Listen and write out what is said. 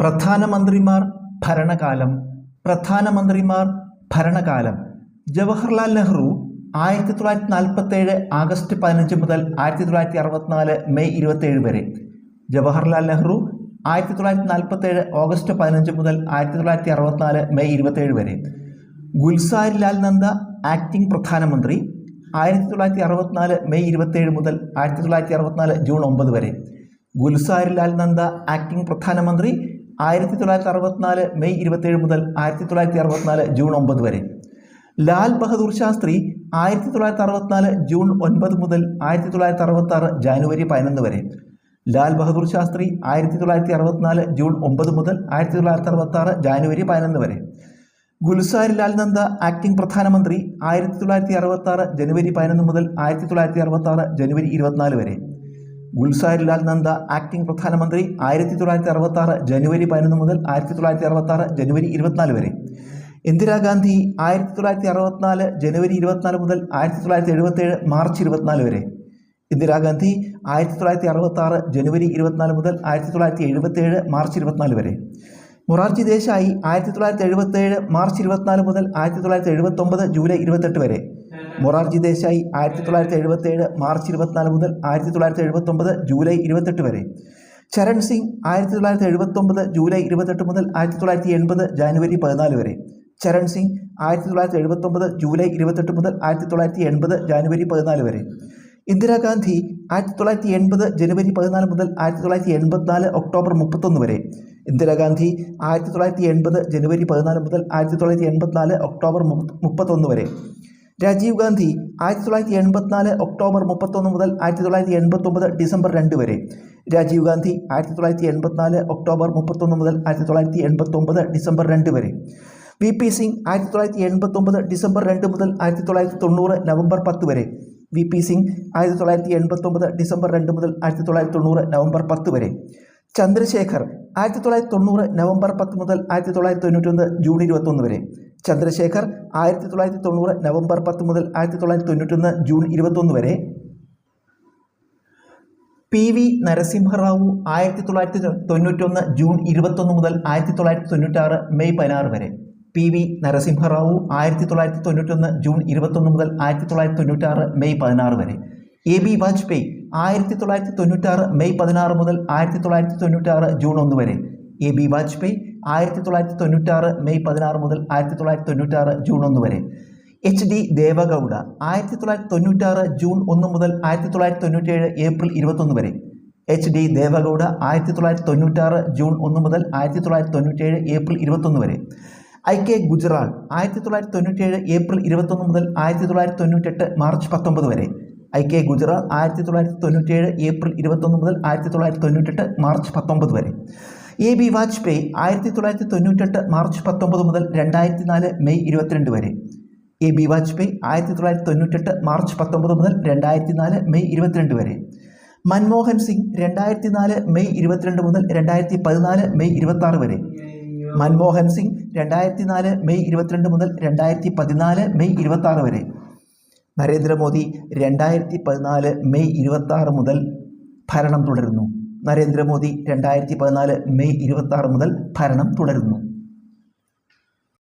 പ്രധാനമന്ത്രിമാർ ഭരണകാലം പ്രധാനമന്ത്രിമാർ ഭരണകാലം. ജവഹർലാൽ നെഹ്റു ആയിരത്തി തൊള്ളായിരത്തി നാൽപ്പത്തേഴ് ആഗസ്റ്റ് പതിനഞ്ച് മുതൽ ആയിരത്തി തൊള്ളായിരത്തി അറുപത്തിനാല് മെയ് ഇരുപത്തേഴ് വരെ. ജവഹർലാൽ നെഹ്റു ആയിരത്തി തൊള്ളായിരത്തി നാൽപ്പത്തേഴ് ഓഗസ്റ്റ് പതിനഞ്ച് മുതൽ ആയിരത്തി തൊള്ളായിരത്തി അറുപത്തിനാല് മെയ് ഇരുപത്തേഴ് വരെ. ഗുൽസാരിലാൽ നന്ദ ആക്ടിംഗ് പ്രധാനമന്ത്രി ആയിരത്തി തൊള്ളായിരത്തി അറുപത്തിനാല് മെയ് ഇരുപത്തേഴ് മുതൽ ആയിരത്തി തൊള്ളായിരത്തി അറുപത്തിനാല് ജൂൺ ഒമ്പത് വരെ. ഗുൽസാരിലാൽ നന്ദ ആക്ടിംഗ് പ്രധാനമന്ത്രി ആയിരത്തി തൊള്ളായിരത്തി അറുപത്തിനാല് മെയ് ഇരുപത്തേഴ് മുതൽ ആയിരത്തി തൊള്ളായിരത്തി അറുപത്തിനാല് ജൂൺ ഒമ്പത് വരെ. ലാൽ ബഹദൂർ ശാസ്ത്രി ആയിരത്തി തൊള്ളായിരത്തി അറുപത്തിനാല് ജൂൺ ഒൻപത് മുതൽ ആയിരത്തി തൊള്ളായിരത്തി അറുപത്താറ് ജാനുവരി പതിനൊന്ന് വരെ. ലാൽ ബഹദൂർ ശാസ്ത്രി ആയിരത്തി തൊള്ളായിരത്തി അറുപത്തിനാല് ജൂൺ ഒമ്പത് മുതൽ ആയിരത്തി തൊള്ളായിരത്തി അറുപത്താറ് ജാനുവരി പതിനൊന്ന് വരെ. ഗുൽസാരി ലാൽ നന്ദ ആക്ടിംഗ് പ്രധാനമന്ത്രി ആയിരത്തി തൊള്ളായിരത്തി അറുപത്തി ആറ് ജനുവരി പതിനൊന്ന് മുതൽ ആയിരത്തി തൊള്ളായിരത്തി അറുപത്തി ആറ് ജനുവരി ഇരുപത്തിനാല് വരെ. ഗുൽസാരി ലാൽ നന്ദ ആക്ടിംഗ് പ്രധാനമന്ത്രി ആയിരത്തി തൊള്ളായിരത്തി അറുപത്തി ആറ് ജനുവരി പതിനൊന്ന് മുതൽ ആയിരത്തി തൊള്ളായിരത്തി അറുപത്തി ആറ് ജനുവരി ഇരുപത്തിനാല് വരെ. ഇന്ദിരാഗാന്ധി ആയിരത്തി തൊള്ളായിരത്തി അറുപത്തിനാല് ജനുവരി ഇരുപത്തിനാല് മുതൽ ആയിരത്തി തൊള്ളായിരത്തി എഴുപത്തേഴ് മാർച്ച് ഇരുപത്തിനാല് വരെ. ഇന്ദിരാഗാന്ധി ആയിരത്തി തൊള്ളായിരത്തി അറുപത്തി ആറ് ജനുവരി ഇരുപത്തിനാല് മുതൽ ആയിരത്തി തൊള്ളായിരത്തി എഴുപത്തേഴ് മാർച്ച് ഇരുപത്തിനാല് വരെ. മൊറാർജി ദേശായി ആയിരത്തി തൊള്ളായിരത്തി എഴുപത്തേഴ് മാർച്ച് ഇരുപത്തിനാല് മുതൽ ആയിരത്തി തൊള്ളായിരത്തി എഴുപത്തൊമ്പത് ജൂലൈ ഇരുപത്തെട്ട് വരെ. മൊറാർജി ദേശായി ആയിരത്തി തൊള്ളായിരത്തി എഴുപത്തേഴ് മാർച്ച് ഇരുപത്തിനാല് മുതൽ ആയിരത്തി തൊള്ളായിരത്തി എഴുപത്തൊമ്പത് ജൂലൈ ഇരുപത്തെട്ട് വരെ. ചരൺ സിംഗ് ആയിരത്തി തൊള്ളായിരത്തി എഴുപത്തൊമ്പത് ജൂലൈ ഇരുപത്തെട്ട് മുതൽ ആയിരത്തി തൊള്ളായിരത്തി എൺപത് ജാനുവരി പതിനാല് വരെ. ചരൺ സിംഗ് ആയിരത്തി തൊള്ളായിരത്തി എഴുപത്തൊമ്പത് ജൂലൈ ഇരുപത്തെട്ട് മുതൽ ആയിരത്തി തൊള്ളായിരത്തി എൺപത് ജാനുവരി പതിനാല് വരെ. ഇന്ദിരാഗാന്ധി ആയിരത്തി തൊള്ളായിരത്തി എൺപത് ജനുവരി പതിനാല് മുതൽ ആയിരത്തി തൊള്ളായിരത്തി എൺപത്തിനാല് ഒക്ടോബർ മുപ്പത്തൊന്ന് വരെ. ഇന്ദിരാഗാന്ധി ആയിരത്തി തൊള്ളായിരത്തി എൺപത് ജനുവരി പതിനാല് മുതൽ ആയിരത്തി തൊള്ളായിരത്തി എൺപത്തിനാല് ഒക്ടോബർ മുപ്പ- മുപ്പത്തൊന്ന് വരെ. രാജീവ് ഗാന്ധി ആയിരത്തി തൊള്ളായിരത്തി എൺപത്തിനാല് ഒക്ടോബർ മുപ്പത്തൊന്ന് മുതൽ ആയിരത്തി തൊള്ളായിരത്തി എൺപത്തൊമ്പത് ഡിസംബർ രണ്ട് വരെ. രാജീവ് ഗാന്ധി ആയിരത്തി തൊള്ളായിരത്തി എൺപത്തിനാല് ഒക്ടോബർ മുപ്പത്തൊന്ന് മുതൽ ആയിരത്തി തൊള്ളായിരത്തി എൺപത്തൊമ്പത് ഡിസംബർ രണ്ട് വരെ. വി. പി. സിംഗ് ആയിരത്തി തൊള്ളായിരത്തി എൺപത്തൊമ്പത് ഡിസംബർ രണ്ട് മുതൽ ആയിരത്തി തൊള്ളായിരത്തി തൊണ്ണൂറ് നവംബർ പത്ത് വരെ. വി. പി. സിംഗ് ആയിരത്തി തൊള്ളായിരത്തി എൺപത്തൊമ്പത് ഡിസംബർ രണ്ട് മുതൽ ആയിരത്തി തൊള്ളായിരത്തി തൊണ്ണൂറ് നവംബർ പത്ത് വരെ. ചന്ദ്രശേഖർ ആയിരത്തി തൊള്ളായിരത്തി തൊണ്ണൂറ് നവംബർ പത്ത് മുതൽ ആയിരത്തി തൊള്ളായിരത്തി തൊണ്ണൂറ്റൊന്ന് ജൂൺ ഇരുപത്തൊന്ന് വരെ. ചന്ദ്രശേഖർ ആയിരത്തി തൊള്ളായിരത്തി തൊണ്ണൂറ് നവംബർ പത്ത് മുതൽ ആയിരത്തി തൊള്ളായിരത്തി തൊണ്ണൂറ്റൊന്ന് ജൂൺ ഇരുപത്തൊന്ന് വരെ. പി വി നരസിംഹറാവു ആയിരത്തി തൊള്ളായിരത്തി തൊണ്ണൂറ്റൊന്ന് ജൂൺ ഇരുപത്തൊന്ന് മുതൽ ആയിരത്തി തൊള്ളായിരത്തി തൊണ്ണൂറ്റാറ് മെയ് പതിനാറ് വരെ. പി വി നരസിംഹറാവു ആയിരത്തി തൊള്ളായിരത്തി തൊണ്ണൂറ്റൊന്ന് ജൂൺ ഇരുപത്തൊന്ന് മുതൽ ആയിരത്തി തൊള്ളായിരത്തി തൊണ്ണൂറ്റാറ് മെയ് പതിനാറ് വരെ. എ ബി വാജ്പേയി ആയിരത്തി തൊള്ളായിരത്തി തൊണ്ണൂറ്റാറ് മെയ് പതിനാറ് മുതൽ ആയിരത്തി തൊള്ളായിരത്തി തൊണ്ണൂറ്റാറ് ജൂൺ ഒന്ന് വരെ. എ ബി വാജ്പേയി ആയിരത്തി തൊള്ളായിരത്തി തൊണ്ണൂറ്റാറ് മെയ് പതിനാറ് മുതൽ ആയിരത്തി തൊള്ളായിരത്തി തൊണ്ണൂറ്റാറ് ജൂൺ ഒന്ന് വരെ. എച്ച് ഡി ദേവഗൗഡ ആയിരത്തി തൊള്ളായിരത്തി തൊണ്ണൂറ്റാറ് ജൂൺ ഒന്ന് മുതൽ ആയിരത്തി തൊള്ളായിരത്തി തൊണ്ണൂറ്റേഴ് ഏപ്രിൽ ഇരുപത്തൊന്ന് വരെ. എച്ച് ഡി ദേവഗൗഡ ആയിരത്തി തൊള്ളായിരത്തി തൊണ്ണൂറ്റാറ് ജൂൺ ഒന്ന് മുതൽ ആയിരത്തി തൊള്ളായിരത്തി തൊണ്ണൂറ്റേഴ് ഏപ്രിൽ ഇരുപത്തൊന്ന് വരെ. ഐ കെ ഗുജറാൾ ആയിരത്തി തൊള്ളായിരത്തി തൊണ്ണൂറ്റേഴ് ഏപ്രിൽ ഇരുപത്തൊന്ന് മുതൽ ആയിരത്തി തൊള്ളായിരത്തി തൊണ്ണൂറ്റെട്ട് മാർച്ച് പത്തൊമ്പത് വരെ. ഐ കെ ഗുജറാൾ ആയിരത്തി തൊള്ളായിരത്തി തൊണ്ണൂറ്റേഴ് ഏപ്രിൽ ഇരുപത്തൊന്ന് മുതൽ ആയിരത്തി തൊള്ളായിരത്തി തൊണ്ണൂറ്റെട്ട് മാർച്ച് പത്തൊമ്പത് വരെ. എ ബി വാജ്പേയി ആയിരത്തി തൊള്ളായിരത്തി തൊണ്ണൂറ്റെട്ട് മാർച്ച് പത്തൊമ്പത് മുതൽ രണ്ടായിരത്തി നാല് മെയ് ഇരുപത്തിരണ്ട് വരെ. എ ബി വാജ്പേയി ആയിരത്തി തൊള്ളായിരത്തി തൊണ്ണൂറ്റെട്ട് മാർച്ച് പത്തൊമ്പത് മുതൽ രണ്ടായിരത്തി നാല് മെയ് ഇരുപത്തിരണ്ട് വരെ. മൻമോഹൻ സിംഗ് രണ്ടായിരത്തി നാല് മെയ് ഇരുപത്തിരണ്ട് മുതൽ രണ്ടായിരത്തി പതിനാല് മെയ് ഇരുപത്തി വരെ. മൻമോഹൻ സിംഗ് രണ്ടായിരത്തി നാല് മെയ് ഇരുപത്തിരണ്ട് മുതൽ രണ്ടായിരത്തി പതിനാല് മെയ് ഇരുപത്തി വരെ. നരേന്ദ്രമോദി രണ്ടായിരത്തി പതിനാല് മെയ് ഇരുപത്തി മുതൽ ഭരണം തുടരുന്നു. നരേന്ദ്രമോദി രണ്ടായിരത്തി പതിനാല് മെയ് ഇരുപത്തി മുതൽ ഭരണം തുടരുന്നു.